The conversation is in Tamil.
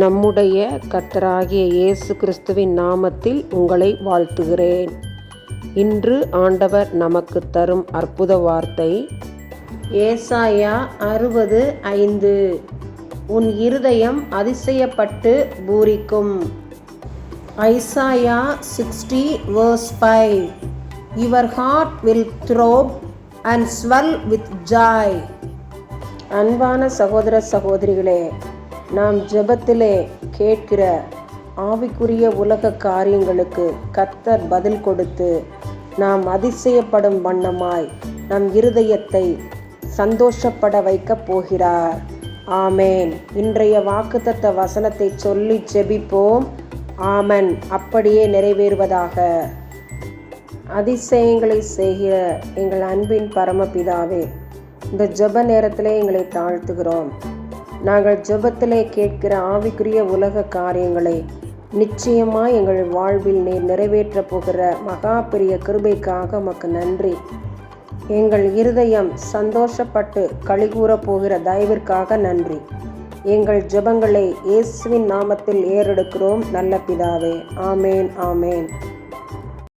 நம்முடைய கர்த்தராகிய இயேசு கிறிஸ்துவின் நாமத்தில் உங்களை வாழ்த்துகிறேன். இன்று ஆண்டவர் நமக்கு தரும் அற்புத வார்த்தை ஏசாயா அறுபது ஐந்து உன் இருதயம் அதிசயப்பட்டு பூரிக்கும். Isaiah sixty verse five your heart will throb and swell with joy. அன்பான சகோதர சகோதரிகளே நாம் ஜெபத்திலே கேட்கிற ஆவிக்குரிய உலக காரியங்களுக்கு கத்தர் பதில் கொடுத்து நாம் அதிசயப்படும் வண்ணமாய் நம் இருதயத்தை சந்தோஷப்பட வைக்கப் போகிறார். ஆமேன். இன்றைய வாக்குத்தத்த வசனத்தை சொல்லி ஜெபிப்போம். ஆமன். அப்படியே நிறைவேறுவதாக. அதிசயங்களை செய்கிற எங்கள் அன்பின் பரமபிதாவே இந்த ஜெப நேரத்திலே எங்களை தாழ்த்துகிறோம். நாங்கள் ஜெபத்திலே கேட்கிற ஆவிக்குரிய உலக காரியங்களை நிச்சயமாக எங்கள் வாழ்வில் நீர் நிறைவேற்றப் போகிற மகா பெரிய கிருபைக்காக உமக்கு நன்றி. எங்கள் இருதயம் சந்தோஷப்பட்டு கழிகூற போகிற தயவிற்காக நன்றி. எங்கள் ஜெபங்களை இயேசுவின் நாமத்தில் ஏறெடுக்கிறோம் நல்ல பிதாவே. ஆமேன் ஆமேன்.